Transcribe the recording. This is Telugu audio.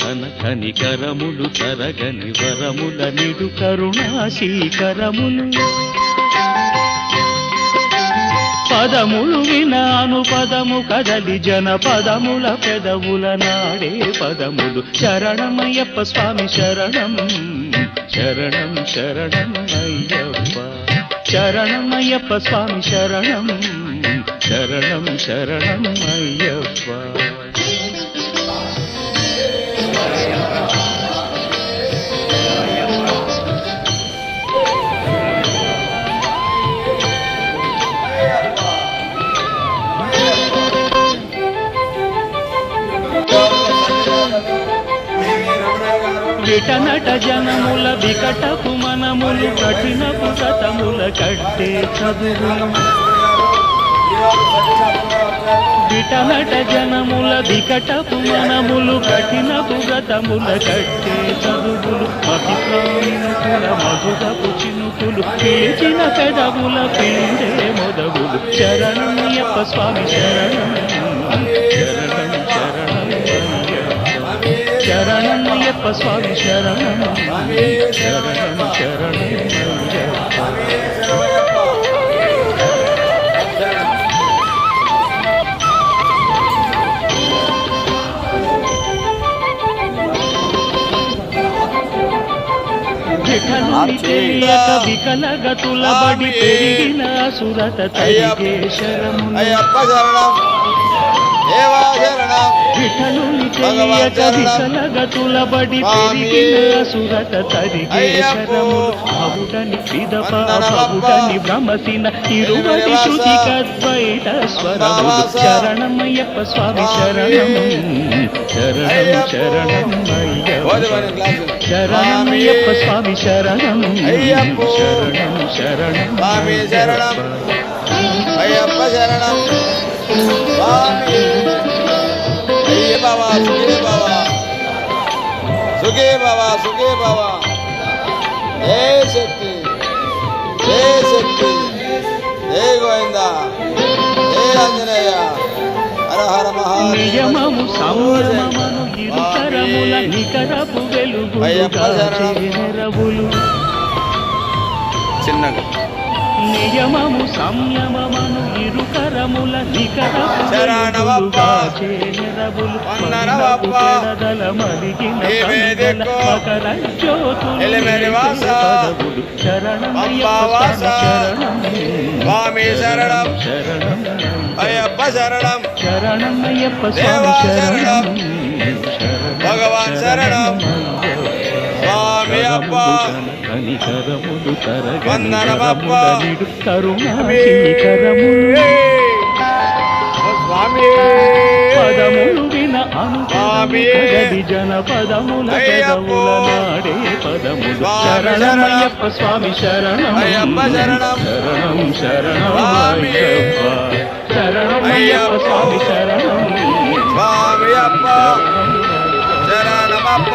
తన కనికరములు తరగని వరముల నిడు కరుణాశీకరములు. పదములు వినాను పదము కదలి జన పదముల పెదవుల నాడే పదములు. శరణమయ్యప్ప స్వామి శరణం శరణం శరణం అయ్యప్ప. శరణమయ్యప్ప స్వామి శరణం శరణం శరణం అయ్యప్ప. విటనట జనముల వికటపు మనములు కఠినపు గతముల కట్టే చదువు. విటనట జనముల వికటపు మనములు కఠినపు గతముల కట్టే చదువులు మహిప్రాణుల మధురపు చినుకులు పిలిచిన పెదవుల పిండే మొదవులు. చరణం శరణయ్యప్ప స్వామి చరణం చరణం చరణం అయ్యప్ప. స్వామి శరణం శరణం శరణం అయ్యప్ప. విఠలుని తెలియక వికలగతుల బడి పెరిగిన సురత విఠలుని తెలియక వికలగతుల బడి పెరిగిన సురత తరిగే శరములు భవుడని పిదప భవుడని భ్రమసిన ఇరువడి శృతి కద్వైత స్వరములు శరణమయ్యప్ప స్వామి శరణం శరణం శరణం ఓది అయ్యప్ప. మరి క్లాసు శరణమయ్యప్ప స్వామి శరణం అయ్యప్పో. శరణం శరణం స్వామి శరణం. అయ్యప్ప శరణం స్వామి. సుఖే బాబా సుఖే బాబా సుఖే బాబా ఏ శక్తి ఏ శక్తి. ఏ గోవింద ఏ ఆంజనేయ. హర హర మహాదేవ. నియమము సంయమమును ఇరుకరముల నికరపు వెలుగులుగా అయ్యప్ప శరణం. చేరవులు చిన్నగా. నియమము సంయమమును ఇరుకరముల శరణం స్వామి శరణం. శరణం అయ్యప్ప. శరణం. భగవాన్ శరణం. కనికరములు తరగని. వరములనిడు కరుణాశీకరములు స్వామి. పదములు విన. అనుకది జన పదముల. పెదవుల నాడే పదములు. శరణమయ్యప్ప స్వామి శరణం. శరణం. శరణం శరణమయ్యప్ప. స్వామి శరణం. స్వామి అప్ప. శరణమప్ప